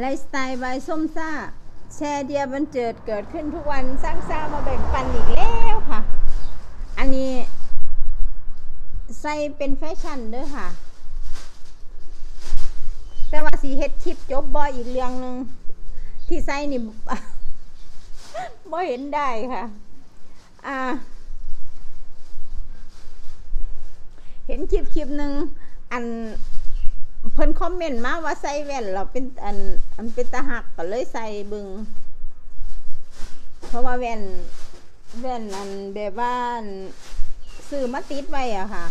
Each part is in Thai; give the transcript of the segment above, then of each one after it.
ไลฟ์สไตล์บายส้มซ่า แชร์เดียบันเจิดเกิดขึ้นทุกวันสร้างซ่ามาแบ่งปันอีกแล้วค่ะ อันนี้ ใส่เป็นแฟชั่นเด้อค่ะ แต่ว่าสีเฮ็ดคลิปจบบอยอีกเรื่องหนึ่งที่ใส่นี่บ่เห็นได้ค่ะ อ่า เห็นคลิปคลิปหนึ่งอันเพิ่นคอมเมนต์มาว่าใส่แว่นเราเป็นอัน อันเป็นตาหักก็เลยใส่บึง เพราะว่าแว่นแว่นอันแบบว่าซื้อมาติดไว้อะค่ะ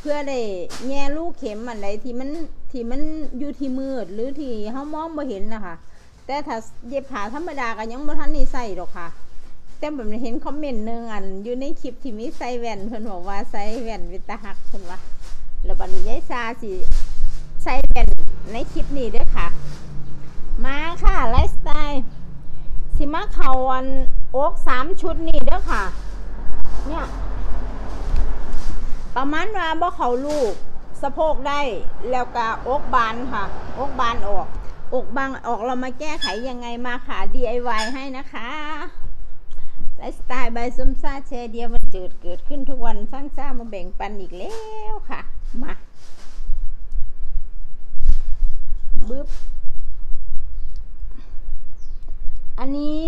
เพื่อได้แง่ลูกเข็มอันใดที่มันที่มันอยู่ที่มืดหรือที่เฮามองบ่เห็นนะคะแต่ถ้าเย็บผ้าธรรมดาก็ยังบ่ทันได้ใส่หรอกค่ะแต่แบบเห็นคอมเมนต์หนึงอัน อยู่ในคลิปที่มีใส่แว่นเพิ่นบอกว่าใส่แว่นเป็นตาหักเพิ่นว่าแล้วบัดนี้ยายซาสิใส่แว่นในคลิปนี้ด้วยค่ะ มาค่ะไลฟ์สไตล์สิมาเขาอันโอ๊กสามชุดนี่เด้อค่ะ เนี่ย ประมาณว่าบ่เขาลูกสะโพกได้แล้วก็อกบานค่ะ อกบานออก อกบางออกเรามาแก้ไขยังไงมาค่ะ DIY ให้นะคะไลฟ์สไตล์ใบซุมซ่าแชร์เดียวมันเจิดเกิดขึ้นทุกวันสร้างซ่ามาแบ่งปันอีกแล้วค่ะ มาบึ๊บ อันนี้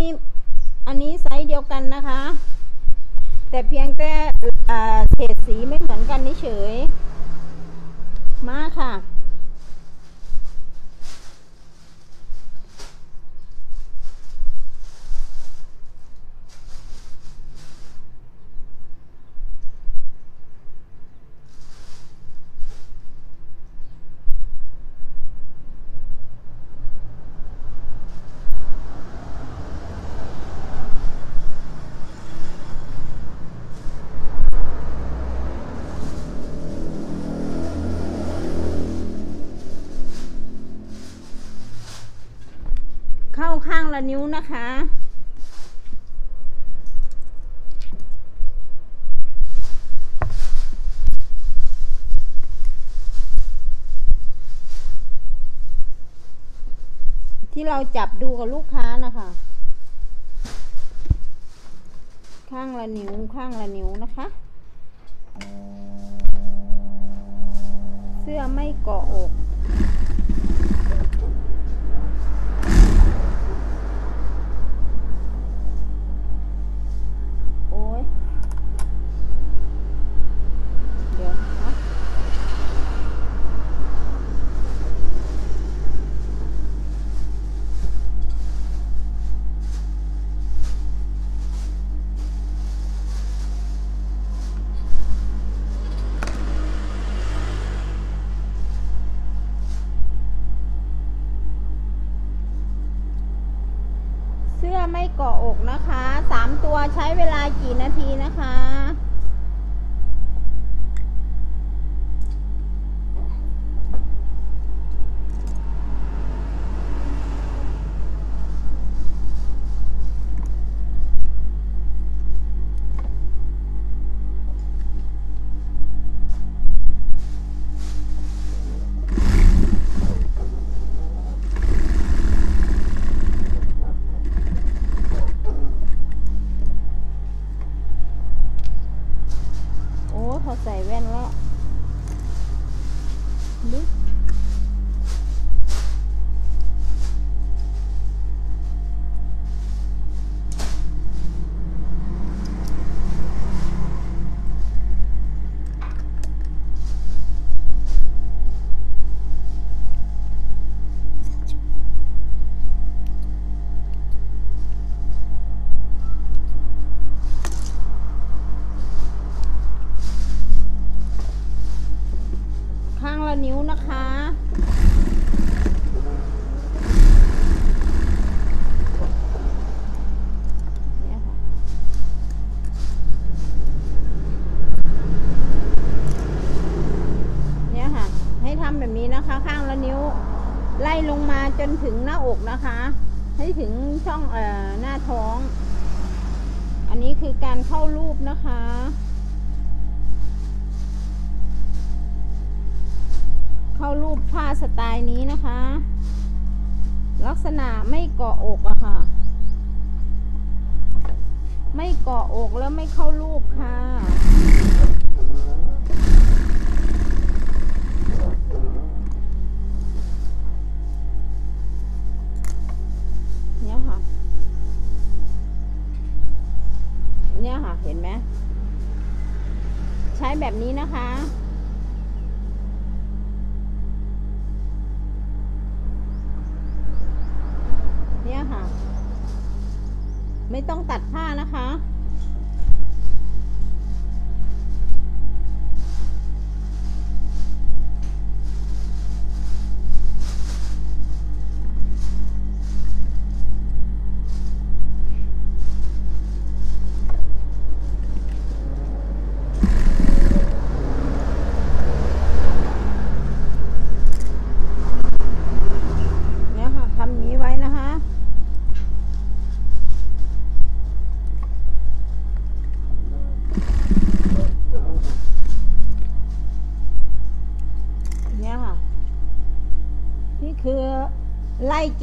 อันนี้ไซส์เดียวกันนะคะ แต่เพียงแต่เฉดสีไม่เหมือนกันนี่เฉย มาค่ะ ละนิ้วนะคะ ที่เราจับดูกับลูกค้านะคะ ข้างละนิ้วข้างละนิ้วนะคะเสื้อไม่เกาะอก เวลากี่นาทีนะคะ ใส่แว่นแล้ว นิ้วนะคะเนี่ยค่ะให้ทำแบบนี้นะคะ ข้างละนิ้ว ไล่ลงมาจนถึงหน้าอกนะคะ ให้ถึงช่องเอ่อหน้าท้อง อันนี้คือการเข้ารูปนะคะ เข้ารูปผ้าสไตล์นี้นะคะ ลักษณะไม่เกาะอกอะค่ะ ไม่เกาะอกแล้วไม่เข้ารูปค่ะเนี่ยค่ะเนี่ยค่ะเห็นไหม ใช้แบบนี้นะคะ เนี่ยค่ะ ไม่ต้องตัดผ้านะคะ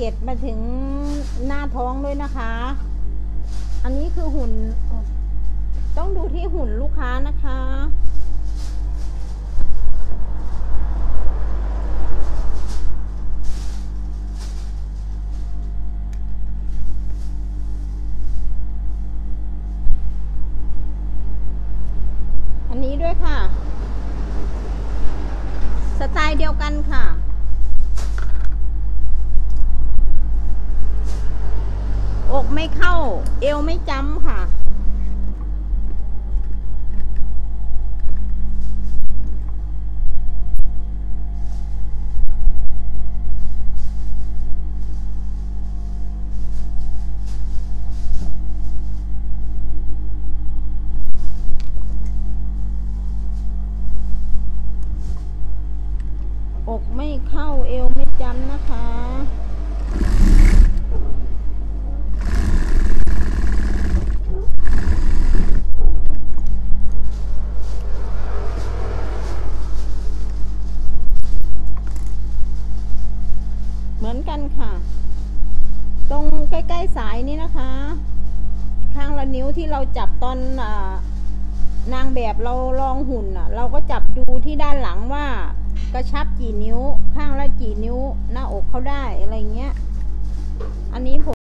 เกตมาถึงหน้าท้องด้วยนะคะ อันนี้คือหุ่น ต้องดูที่หุ่นลูกค้านะคะอันนี้ด้วยค่ะสไตล์เดียวกันค่ะ อก ไม่เข้า เอวไม่จ้ำค่ะ นิ้วที่เราจับตอนอนางแบบเราลองหุ่นอะ เราก็จับดูที่ด้านหลังว่ากระชับกี่นิ้วข้างละกี่นิ้วหน้าอกเขาได้อะไรเงี้ย อันนี้ผม